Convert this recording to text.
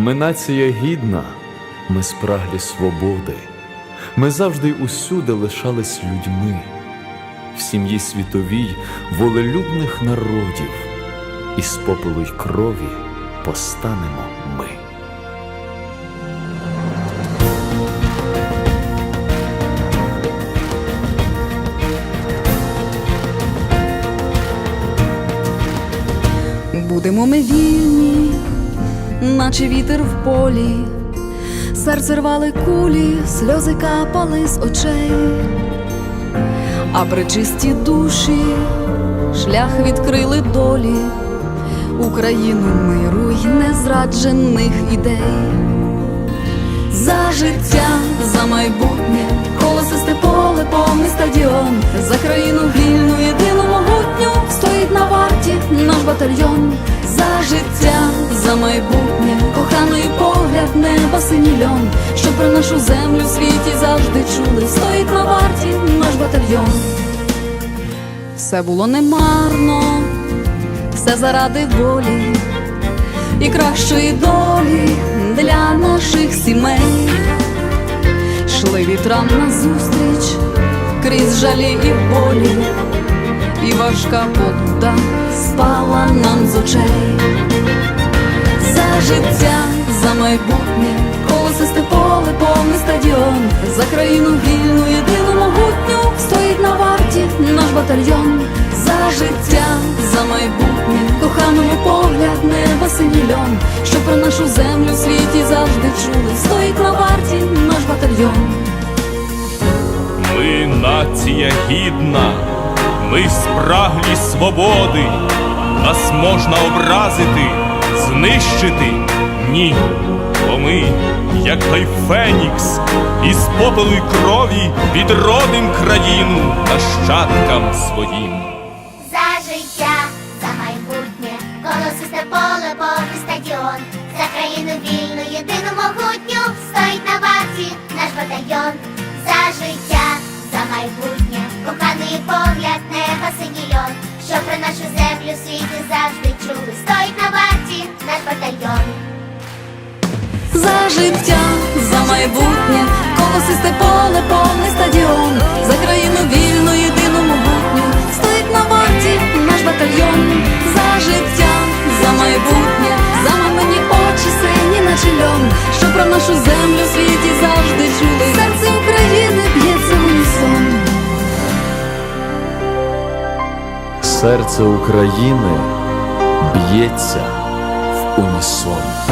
Ми нація гідна, ми спраглі свободи. Ми завжди й усюди лишались людьми, в сім'ї світовій волелюбних народів, і з попелу й крові постанемо ми. Будемо ми вільні, наче вітер в полі, серце рвали кулі, сльози капали з очей, а причисті душі шлях відкрили долі, Україну миру й незраджених ідей. За життя, за майбутнє, колосисте поле, повний стадіон, за країну вільну, єдину могутню, стоїть на варті наш батальйон, за життя, за майбутнє, синій льон, що про нашу землю в світі завжди чули, стоїть на варті наш батальйон. Все було немарно, все заради волі і кращої долі для наших сімей. Йшли вітрам назустріч крізь жалі і болі, і важка потуда спала нам з очей. За життя, за майбутнє, за країну вільну, єдину могутню, стоїть на варті наш батальйон. За життя, за майбутнє, коханому погляд, неба синій льон, що про нашу землю в світі завжди чули, стоїть на варті наш батальйон. Ми нація гідна, ми спраглі свободи. Нас можна образити, знищити. Ні. Бо ми, як той Фенікс, із попелу й крові відродим країну нащадкам своїм. За життя, за майбутнє, колосисте поле, повний стадіон, за країну вільну, єдину могутню, стоїть на варті наш батальйон. За життя, за майбутнє, життя, за майбутнє, колосисте поле, повний стадіон, за країну вільну, єдину могутню, стоїть на варті наш батальйон, за життя, за майбутнє, за мамині очі, сині наче льон, що про нашу землю в світі завжди чули. Серце України б'ється в унісон. Серце України б'ється в унісон.